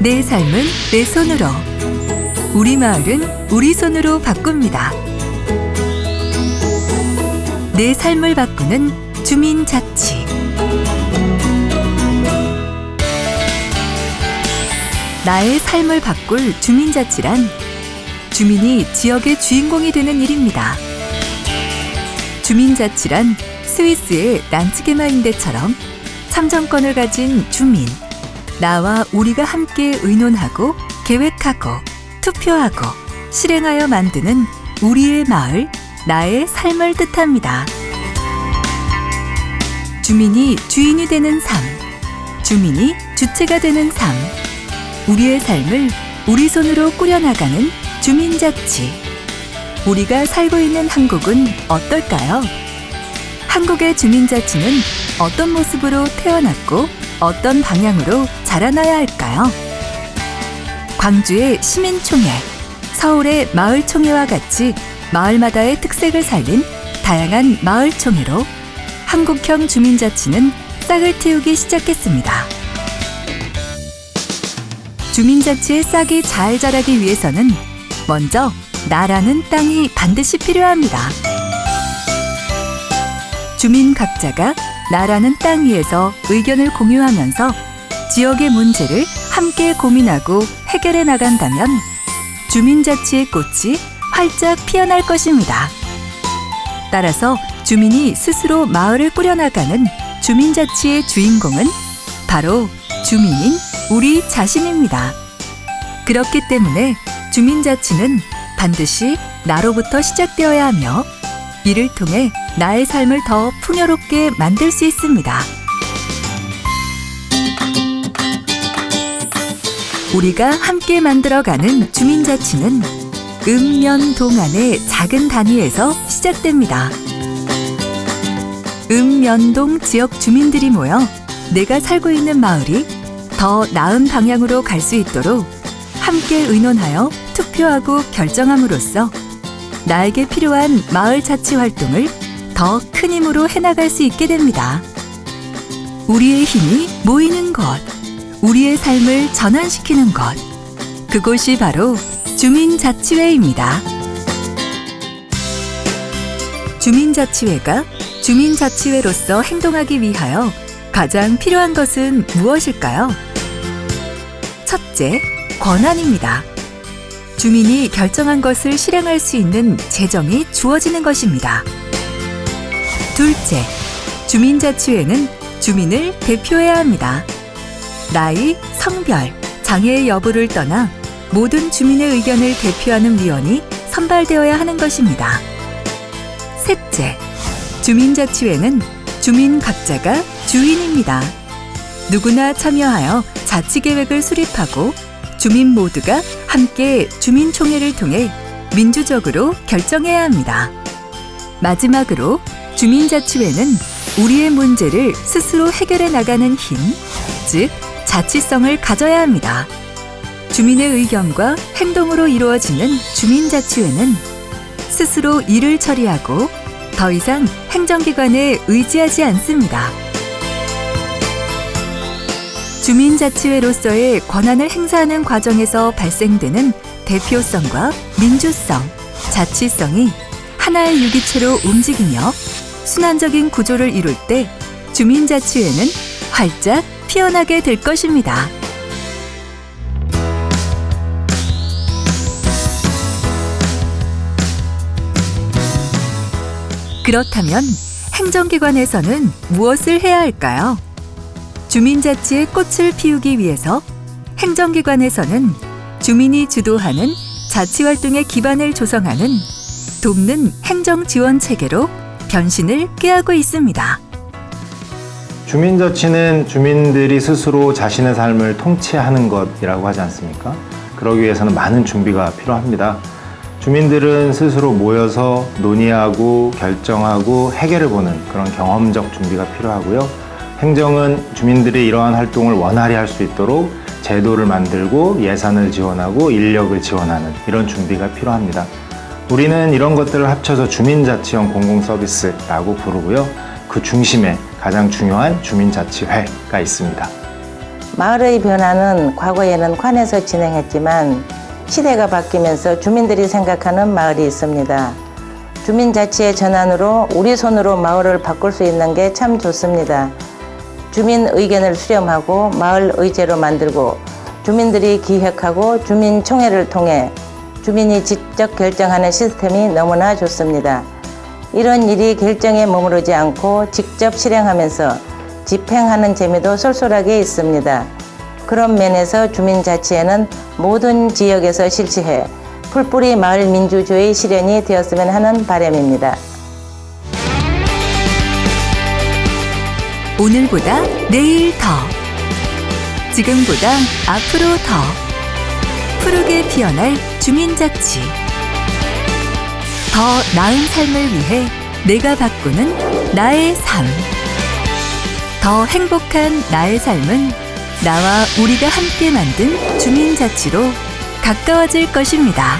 내 삶은 내 손으로. 우리 마을은 우리 손으로 바꿉니다. 내 삶을 바꾸는 주민자치. 나의 삶을 바꿀 주민자치란 주민이 지역의 주인공이 되는 일입니다. 주민자치란 스위스의 란츠게마인데처럼 참정권을 가진 주민, 나와 우리가 함께 의논하고 계획하고 투표하고 실행하여 만드는 우리의 마을, 나의 삶을 뜻합니다. 주민이 주인이 되는 삶, 주민이 주체가 되는 삶, 우리의 삶을 우리 손으로 꾸려나가는 주민자치. 우리가 살고 있는 한국은 어떨까요? 한국의 주민자치는 어떤 모습으로 태어났고 어떤 방향으로 자라나야 할까요? 광주의 시민총회, 서울의 마을총회와 같이 마을마다의 특색을 살린 다양한 마을총회로 한국형 주민자치는 싹을 틔우기 시작했습니다. 주민자치의 싹이 잘 자라기 위해서는 먼저 나라는 땅이 반드시 필요합니다. 주민 각자가 나라는 땅 위에서 의견을 공유하면서 지역의 문제를 함께 고민하고 해결해 나간다면 주민자치의 꽃이 활짝 피어날 것입니다. 따라서 주민이 스스로 마을을 꾸려나가는 주민자치의 주인공은 바로 주민인 우리 자신입니다. 그렇기 때문에 주민자치는 반드시 나로부터 시작되어야 하며 이를 통해 나의 삶을 더 풍요롭게 만들 수 있습니다. 우리가 함께 만들어가는 주민자치는 읍면 동안의 작은 단위에서 시작됩니다. 읍면동 지역 주민들이 모여 내가 살고 있는 마을이 더 나은 방향으로 갈 수 있도록 함께 의논하여 투표하고 결정함으로써 나에게 필요한 마을 자치 활동을 더 큰 힘으로 해나갈 수 있게 됩니다. 우리의 힘이 모이는 곳, 우리의 삶을 전환시키는 곳, 그곳이 바로 주민자치회입니다. 주민자치회가 주민자치회로서 행동하기 위하여 가장 필요한 것은 무엇일까요? 첫째, 권한입니다. 주민이 결정한 것을 실행할 수 있는 재정이 주어지는 것입니다. 둘째, 주민자치회는 주민을 대표해야 합니다. 나이, 성별, 장애의 여부를 떠나 모든 주민의 의견을 대표하는 위원이 선발되어야 하는 것입니다. 셋째, 주민자치회는 주민 각자가 주인입니다. 누구나 참여하여 자치계획을 수립하고 주민 모두가 함께 주민총회를 통해 민주적으로 결정해야 합니다. 마지막으로 주민자치회는 우리의 문제를 스스로 해결해 나가는 힘, 즉 자치성을 가져야 합니다. 주민의 의견과 행동으로 이루어지는 주민자치회는 스스로 일을 처리하고 더 이상 행정기관에 의지하지 않습니다. 주민자치회로서의 권한을 행사하는 과정에서 발생되는 대표성과 민주성, 자치성이 하나의 유기체로 움직이며 순환적인 구조를 이룰 때 주민자치회는 활짝 피어나게 될 것입니다. 그렇다면 행정기관에서는 무엇을 해야 할까요? 주민자치의 꽃을 피우기 위해서 행정기관에서는 주민이 주도하는 자치활동의 기반을 조성하는 돕는 행정 지원 체계로 변신을 꾀하고 있습니다. 주민자치는 주민들이 스스로 자신의 삶을 통치하는 것이라고 하지 않습니까? 그러기 위해서는 많은 준비가 필요합니다. 주민들은 스스로 모여서 논의하고 결정하고 해결해 보는 그런 경험적 준비가 필요하고요. 행정은 주민들이 이러한 활동을 원활히 할 수 있도록 제도를 만들고 예산을 지원하고 인력을 지원하는 이런 준비가 필요합니다. 우리는 이런 것들을 합쳐서 주민자치형 공공서비스라고 부르고요. 그 중심에 가장 중요한 주민자치회가 있습니다. 마을의 변화는 과거에는 관에서 진행했지만 시대가 바뀌면서 주민들이 생각하는 마을이 있습니다. 주민자치의 전환으로 우리 손으로 마을을 바꿀 수 있는 게 참 좋습니다. 주민 의견을 수렴하고 마을 의제로 만들고 주민들이 기획하고 주민총회를 통해 주민이 직접 결정하는 시스템이 너무나 좋습니다. 이런 일이 결정에 머무르지 않고 직접 실행하면서 집행하는 재미도 쏠쏠하게 있습니다. 그런 면에서 주민자치회는 모든 지역에서 실시해 풀뿌리 마을 민주주의 실현이 되었으면 하는 바람입니다. 오늘보다 내일 더. 지금보다 앞으로 더. 푸르게 피어날 주민자치. 더 나은 삶을 위해 내가 바꾸는 나의 삶. 더 행복한 나의 삶은 나와 우리가 함께 만든 주민자치로 가까워질 것입니다.